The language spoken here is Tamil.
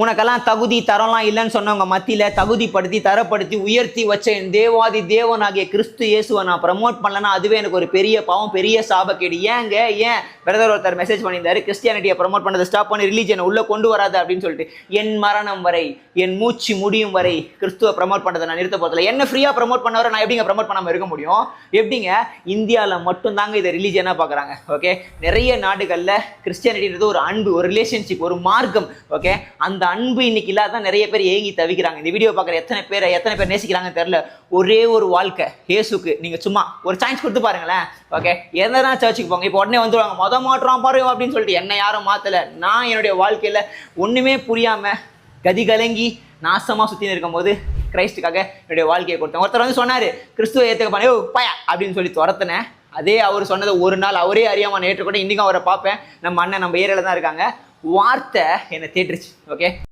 உனக்கெல்லாம் தகுதி தரம்லாம் இல்லைன்னு சொன்னவங்க மத்தியில் தகுதிப்படுத்தி தரப்படுத்தி உயர்த்தி வச்ச என் தேவாதி தேவனாகிய கிறிஸ்து இயேசுவை நான் ப்ரமோட் பண்ணலன்னா அதுவே எனக்கு ஒரு பெரிய பாவம் பெரிய சாபக்கேடு. ஏங்க? ஏன்? பிரதர் ஒருத்தர் மெசேஜ் பண்ணியிருந்தாரு கிறிஸ்டியானிட்டியை ப்ரமோட் பண்ணதை ஸ்டாப் பண்ணி ரிலீஜனை உள்ளே கொண்டு வராது அப்படின்னு சொல்லிட்டு. என் மரணம் வரை என் மூச்சு முடியும் வரை கிறிஸ்துவை ப்ரமோட் பண்ணதை நான் நிறுத்த போதில்லை என்ன ஃப்ரீயாக ப்ரமோட் பண்ணவரை நான் எப்படிங்க ப்ரமோட் பண்ணாமல் இருக்க முடியும்? எப்படிங்க? இந்தியாவில் மட்டும்தாங்க இதை ரிலீஜனாக பார்க்குறாங்க ஓகே நிறைய நாடுகளில் கிறிஸ்டியானிட்டின்றது ஒரு அன்பு ஒரு ரிலேஷன்ஷிப் ஒரு மார்க்கம் ஓகே அந்த அன்பு இன்னைக்கு இல்லாத நிறைய பேர் ஏங்கி தவிக்கிறாங்க. இந்த வீடியோ பார்க்குற எத்தனை பேர் எத்தனை பேர் நேசிக்கிறாங்கன்னு தெரியல. ஒரே ஒரு வாழ்க்கை இயேசுக்கு. நீங்கள் சும்மா ஒரு சான்ஸ் கொடுத்து பாருங்களேன். ஓகே எதனா சர்ச்சுக்கு போங்க. இப்போ உடனே வந்துடுவாங்க மொதல் மாற்றம் பாருங்க அப்படின்னு சொல்லிட்டு என்னை யாரும் மாற்றலை நான் என்னுடைய வாழ்க்கையில் ஒன்றுமே புரியாமல் கதி கலங்கி நாசமாக சுற்றின்னு இருக்கும்போது கிரைஸ்டுக்காக என்னுடைய வாழ்க்கையை கொடுத்தேன். ஒருத்தர் வந்து சொன்னார் கிறிஸ்துவ ஏற்றுக்க பண்ணி பயா. அப்படின்னு சொல்லி துரத்துனேன். அதே அவர் சொன்னதை ஒரு நாள் அவரே அறியாமல் நேற்று கூட இன்றைக்கும் அவரை பார்ப்பேன். நம்ம அண்ணன் நம்ம ஏரியாவில் தான் இருக்காங்க. வார்த்தை என்னை தேட்டுருச்சு ஓகே